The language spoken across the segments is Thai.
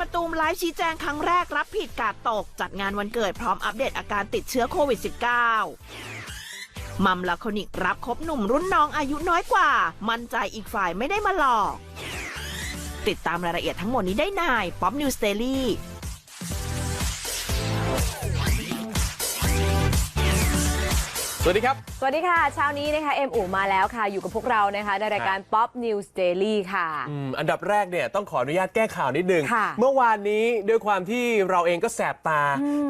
มาตูมไลฟ์ชี้แจงครั้งแรกรับผิดกาดตก จัดงานวันเกิดพร้อมอัปเดตอาการติดเชื้อโควิด -19 มัมลาคนิกรับคบหนุ่มรุ่นน้องอายุน้อยกว่า มั่นใจอีกฝ่ายไม่ได้มาหลอก ติดตามรายละเอียดทั้งหมดนี้ได้ในป๊อปนิวสเตอรี่สวัสดีครับ วัสดีค่ะ เช้านี้นะคะเอ็มอูมาแล้วค่ะ อยู่กับพวกเรานะคะในรายการ Pop News Daily ค่ะ อืมอันดับแรกเนี่ยต้องขออนุญาตแก้ข่าวนิดนึง ค่ะเมื่อวานนี้ด้วยความที่เราเองก็แสบตา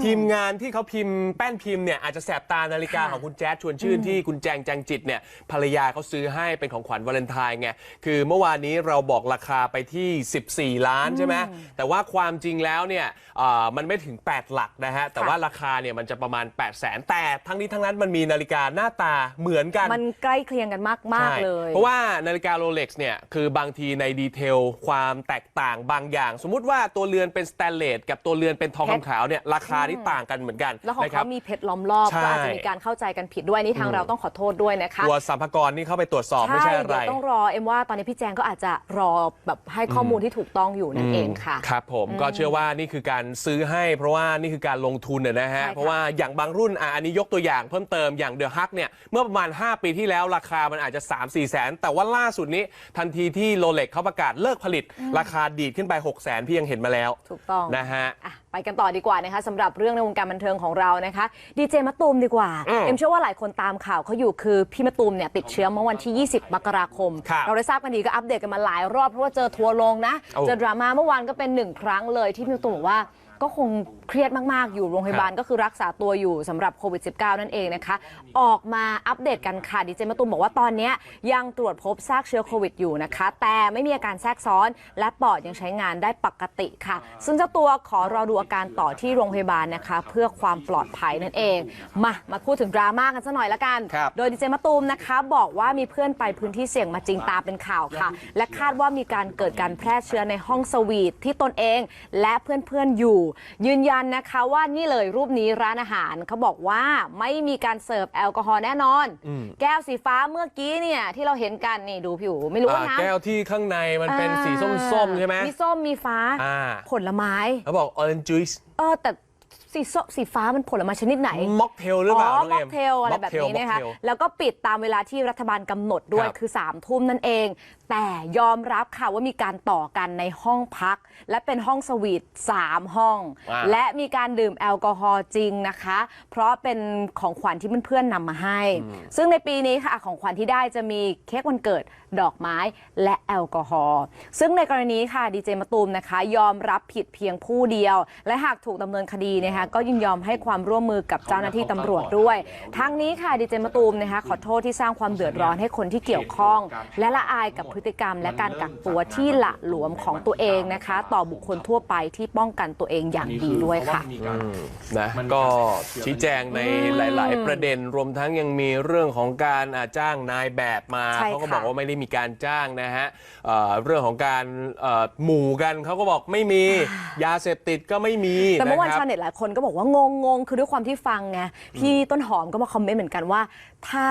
ทีมงานที่เขาพิมพ์แป้นพิมพ์เนี่ยอาจจะแสบตานาฬิกาค่ะของคุณแจ๊ดชวนชื่นที่คุณแจงแจงจิตเนี่ยภรรยาเขาซื้อให้เป็นของขวัญวาเลนไทน์ไงคือเมื่อวานนี้เราบอกราคาไปที่ 14 ล้านใช่ไหมแต่ว่าความจริงแล้วเนี่ยเอ่อมันไม่ถึง 8 หลักนะฮะแต่ว่าราคาเนี่ยมันจะประมาณ 8 0 0แสนแต่ทั้งนี้ทั้งนั้นมันมีนาฬิกาหน้าตาเหมือนกัน มันใกล้เคียงกันมากมากใช่ๆเลย เพราะว่านาฬิกาโรเล็กซ์เนี่ยคือบางทีในดีเทลความแตกต่างบางอย่าง สมมุติว่าตัวเรือนเป็นสแตนเลสกับตัวเรือนเป็นทองเพชรคำขาวเนี่ยราคาที่ต่างกันเหมือนกันแล้วของนะครัเขามีเพชรล้อมรอบใช่ก็อาจจะมีการเข้าใจกันผิดด้วยนี่ทางเราต้องขอโทษด้วยนะคะตัวสัมภากรนี่เข้าไปตรวจสอบไม่ใช่อะไรเดี๋ยวต้องรอเอ็มว่าตอนนี้พี่แจงก็อาจจะรอแบบให้ข้อมูลที่ถูกต้องอยู่นั่นเองค่ะครับผมก็เชื่อว่านี่คือการซื้อให้ เพราะว่านี่คือการลงทุนน่ะนะฮะใช่ค่ะเพราะว่าอย่างบางรุ่นอะอันนี้ยกตัวอย่างเพิ่มเติมอย่างเดอะฮักเนี่ยเมื่อประมาณ 5 ปีที่แล้วราคามันอาจจะ 3 4แสน แต่ว่าล่าสุดนี้ทันทีที่โรเล็กเขาประกาศเลิกผลิต ราคาดีดขึ้นไป6แสนพี่ยังเห็นมาแล้วถูกต้องนะฮะอะไปกันต่อดีกว่านะคะสำหรับเรื่องในวงการบันเทิงของเรานะคะดีเจมะตูมดีกว่า อืมเอ็มเชื่อว่าหลายคนตามข่าวเขาอยู่คือพี่มะตูมเนี่ยติดเชื้อเมื่อวันที่ 20 มกราคม ครับ เราได้ทราบกันดีก็อัปเดตกันมาหลายรอบเพราะว่าเจอทัวร์ลงนะโอ้เจอดราม่าเมื่อวานก็เป็นหนึ่งครั้งเลยที่พี่มะตูมบอกว่า ก็คงเครียดมากๆ อยู่โรงพยาบาลก็คือรักษาตัวอยู่สำหรับโควิด -19 นั่นเองนะคะ ออกมาอัปเดตกันค่ะดีเจมะตูมบอกว่าตอนเนี้ยยังตรวจพบซากเชื้อโควิดอยู่นะคะ แต่ไม่มีอาการแทรกซ้อน และปอดยังใช้งานได้ปกติค่ะ ซึ่งเจ้าตัวขอรอดูอาการต่อที่โรงพยาบาลนะคะ เพื่อความปลอดภัยนั่นเอง มามาพูดถึงดราม่ากันสักหน่อยละกัน ครับ โดยดีเจมะตูมนะคะ บอกว่ามีเพื่อนไปพื้นที่เสี่ยงมาจริงตามเป็นข่าวค่ะ และคาดว่ามีการเกิดการแพร่เชื้อในห้องสวีทที่ตนเอง และเพื่อนๆอยู่ยืนยันนะคะว่านี่เลยรูปนี้ร้านอาหารเขาบอกว่าไม่มีการเสิร์ฟแอลกอฮอล์แน่นอนแก้วสีฟ้าเมื่อกี้เนี่ยที่เราเห็นกันนี่ดูผิวไม่รู้ว่าอ่าน้ำแก้วที่ข้างในมันเป็นสีส้มๆใช่ไหมมีส้มมีฟ้า อ่าผลไม้ เขาบอก orange juice เออแต่สีส้มสีฟ้ามันผลไม้ชนิดไหน ม็อกเทลหรือเปล่าอ๋อน้งม็เอ็อกเทลอะไรแบบนี้นะคะ mocktail แล้วก็ปิดตามเวลาที่รัฐบาลกำหนดด้วยครับ คือ3ามทุ่มนั่นเองแต่ยอมรับค่ะว่ามีการต่อกันในห้องพัก และเป็นห้องสวีท3ห้อง ว้าว และมีการดื่มแอลกอฮอล์จริงนะคะ เพราะเป็นของขวัญที่เพื่อนๆนำมาให้ ซึ่งในปีนี้ค่ะของขวัญที่ได้จะมีเค้กวันเกิดดอกไม้และแอลกอฮอล์ซึ่งในกรณีค่ะดีเจมะตูมนะคะ ยอมรับผิดเพียงผู้เดียว และหากถูกดำเนินคดีนะคะก็ยินยอมให้ความร่วมมือกับเจ้าหน้าที่ตำรวจด้วย ทั้งนี้ค่ะดีเจมะตูมนะคะขอโทษที่สร้างความเดือดร้อนให้คนที่เกี่ยวข้อง และละอายกับพฤติกรรม และการกักตัวที่หละหลวมของตัวเองนะคะ ต่อบุคคลทั่วไปที่ป้องกันตัวเองอย่างดีด้วยค่ะนะก็ชี้แจงในหลาย ๆ ประเด็นรวมทั้งยังมีเรื่องของการอ่าจ้างนายแบบมาใช่เขาก็ค่ะบอกว่าไม่ได้มีการจ้างนะฮะเอ่อเรื่องของการเอ่อหมู่กันเขาก็บอกไม่มียาเสพติดก็ไม่มีแต่เมื่อวานะครับชาวบเน็ตหลายคนก็บอกว่างงงงคือด้วยความที่ฟังไงพี่ต้นหอมก็มาคอมเมนต์เหมือนกันว่า ถ้า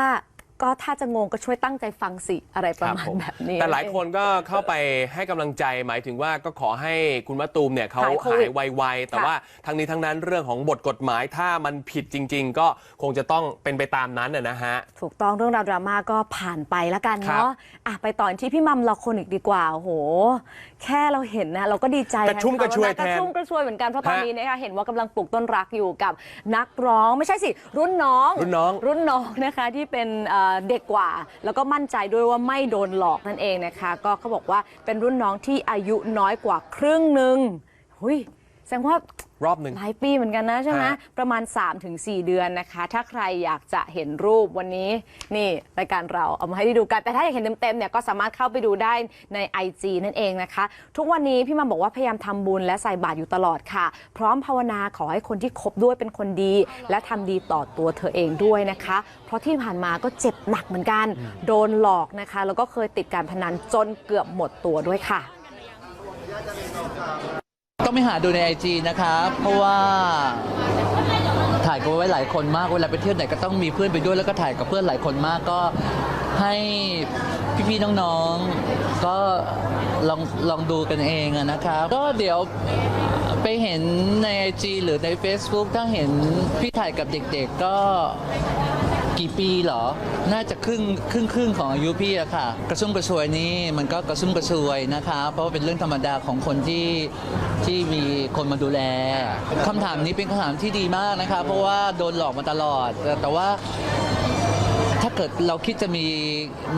ก็ถ้าจะงงก็ช่วยตั้งใจฟังสิอะไรประมาณคบผแบบนี้ แต่หลายคนก็เข้าไปให้กำลังใจหมายถึงว่าก็ขอให้คุณมะตูมเนี่ยเขาหายโคหาวิยดไวๆแต่ค่ะว่าทั้งนี้ทั้งนั้นเรื่องของบทกฎหมายถ้ามันผิดจริง ๆ ก็คงจะต้องเป็นไปตามนั้นนะนะฮะถูกต้องเรื่องราวดราม่าก็ผ่านไปแล้วกันครับเนาะอะไปต่อที่พี่มัมละคนอีกดีกว่าโอ้โห แค่เราเห็นนะเราก็ดีใจกระชุ่มแทนกระชวยเขาแล้กระชุ่มแทนกระชวยเหมือนกันเพราะตอนฮะนี้นะคะเห็นว่ากำลังปลูกต้นรักอยู่กับนักร้องไม่ใช่สิรุ่นน้องรุ่นน้องรุ่นน้องนะคะที่เป็นเด็กกว่า แล้วก็มั่นใจด้วยว่าไม่โดนหลอกนั่นเองนะคะ ก็เขาบอกว่าเป็นรุ่นน้องที่อายุน้อยกว่าครึ่งหนึ่งหุย แสดงว่ารอบหนึ่ง หลายปีเหมือนกันนะใช่ไหมฮะ ประมาณ 3-4 เดือนนะคะ ถ้าใครอยากจะเห็นรูปวันนี้นี่รายการเราเอามาให้ได้ดูกัน แต่ถ้าอยากเห็นเต็มๆเนี่ยก็สามารถเข้าไปดูได้ใน IG นั่นเองนะคะ ทุกวันนี้พี่มัมบอกว่าพยายามทำบุญและใส่บาตรอยู่ตลอดค่ะ พร้อมภาวนาขอให้คนที่คบด้วยเป็นคนดี และทำดีต่อตัวเธอเองด้วยนะคะ เพราะที่ผ่านมาก็เจ็บหนักเหมือนกัน โดนหลอกนะคะ แล้วก็เคยติดการพนันจนเกือบหมดตัวด้วยค่ะ ต้องไปหาดูในไอจีนะครับ เพราะว่าถ่ายกันไว้หลายคนมากเวลาไปเที่ยวไหนก็ต้องมีเพื่อนไปด้วยแล้วก็ถ่ายกับเพื่อนหลายคนมากก็ให้พี่ๆน้องๆก็ลองลองดูกันเองนะครับ ก็เดี๋ยวไปเห็นใน IG หรือใน Facebook ถ้าเห็นพี่ถ่ายกับเด็กๆก็ กี่ปีเหรอ น่าจะครึ่งครึ่งครึ่งของอายุพี่อะค่ะ กระชุ่มกระชวยนี่มันก็กระชุ่มกระชวยนะคะ เพราะว่าเป็นเรื่องธรรมดาของคนที่ที่มีคนมาดูแลคำถามนี้เป็นคำถามที่ดีมากนะคะ เพราะว่าโดนหลอกมาตลอด แต่แต่ว่าถ้าเกิดเราคิดจะมี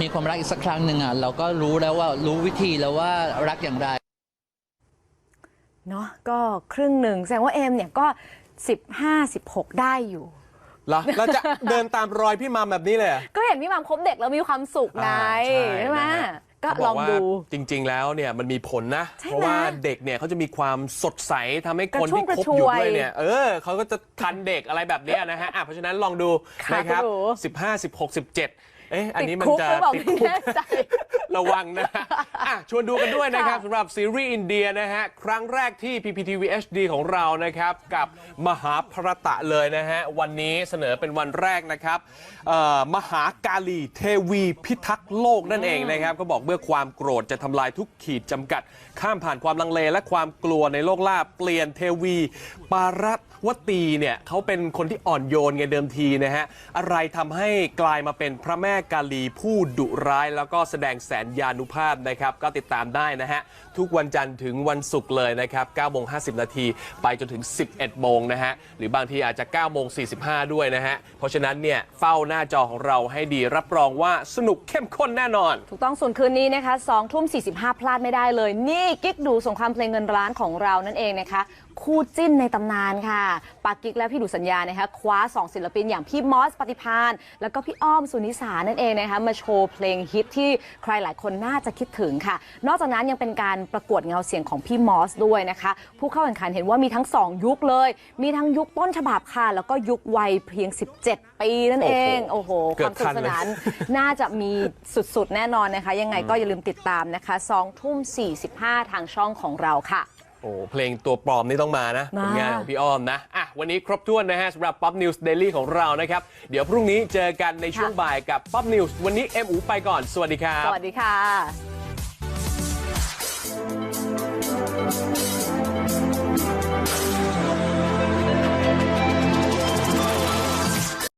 มีความรักอีกสักครั้งหนึ่งอะเราก็รู้แล้วว่ารู้วิธีแล้วว่ารักอย่างไรเนาะก็ครึ่งหนึ่งแสดงว่าเอมเนี่ยก็ 15 16 ได้อยู่ เหรอแล้วจะเดินตามรอยพี่มัมแบบนี้เลยเหรอ ก็เห็นพี่มัมคบเด็กแล้วมีความสุขไงอ่าใช่ไหมนะฮะ ก็เขาบลออกงว่าดู จริง ๆ แล้วเนี่ยมันมีผลนะ ใช่ไหมเพราะว่าเด็กเนี่ยเขาจะมีความสดใสทำให้คนที่กระคชุ่บมอยู่กระชวยด้วยเนี่ยเออเขาก็จะทันเด็กอะไรแบบเนี้ยนะฮะอะเพราะฉะนั้นลองดูค่ะนะครับคุณหนู 15 16 17เอ๊ะอันนี้มันติดคุกจะหรือเปล่าติดไม่คุก แน่ใจ ระวังนะอะชวนดูกันด้วยนะครับค่ะสำหรับซีรีส์อินเดียนะฮะ ครั้งแรกที่ PPTV HD ของเรานะครับ กับมหาภรตะเลยนะฮะ วันนี้เสนอเป็นวันแรกนะครับเอ่อมหากาลีเทวีพิทักษ์โลกนั่นเองนะครับก็บอกเมื่อความโกรธจะทำลายทุกขีดจำกัด ข้ามผ่านความลังเลและความกลัวในโลกล่าเปลี่ยนเทวีปารัตวตีเนี่ยเขาเป็นคนที่อ่อนโยนไงเดิมทีนะฮะอะไรทำให้กลายมาเป็นพระแม่กาลีผู้ดุร้ายแล้วก็แสดงแสนยานุภาพนะครับ ก็ติดตามได้นะฮะ ทุกวันจันทร์ถึงวันศุกร์เลยนะครับ9โมง50 นาทีไปจนถึง 11 โมงนะฮะ หรือบางทีอาจจะ9โมง45 ด้วยนะฮะ เพราะฉะนั้นเนี่ยเฝ้าหน้าจอของเราให้ดีรับรองว่าสนุกเข้มข้นแน่นอน ถูกต้องส่วนคืนนี้นะคะ2ทุ่ม45 พลาดไม่ได้เลย นี่กิ๊กดูสงครามเพลงเงินล้านของเรานั่นเองนะคะ คู่จิ้นในตำนานค่ะ ปากกิ๊กและพี่ดูสัญญานะคะคว้า 2 ศิลปินอย่างพี่มอสปฏิพาน แล้วก็พี่อ้อมสุนิสานั่นเองนะคะมาโชว์เพลงฮิตที่ใครหลายคนน่าจะคิดถึงค่ะ นอกจากนั้นยังเป็นการประกวดเงาเสียงของพี่มอสด้วยนะคะ ผู้เข้าแข่งขันเห็นว่ามีทั้ง 2 ยุคเลย มีทั้งยุคต้นฉบับค่ะ แล้วก็ยุควัยเพียง 17 ปีนั่นเอง โอ้โหเกืคอวาบมสนุกทันสเลยนานน่าจะมีสุดๆแน่นอนนะคะ ยังไงก็อย่าลืมติดตามนะคะ2ทุ่ม45 ทางช่องของเราค่ะโอ้เพลงตัวปลอมนี่ต้องมานะมาผลงานของพี่อ้อมนะอะวันนี้ครบถ้วนนะฮะสำหรับ Pop News Daily ของเรานะครับ เดี๋ยวพรุ่งนี้เจอกันในช่วงบ่ายกับ Pop News วันนี้เอ็มอูไปก่อน สวัสดีครับ สวัสดีค่ะ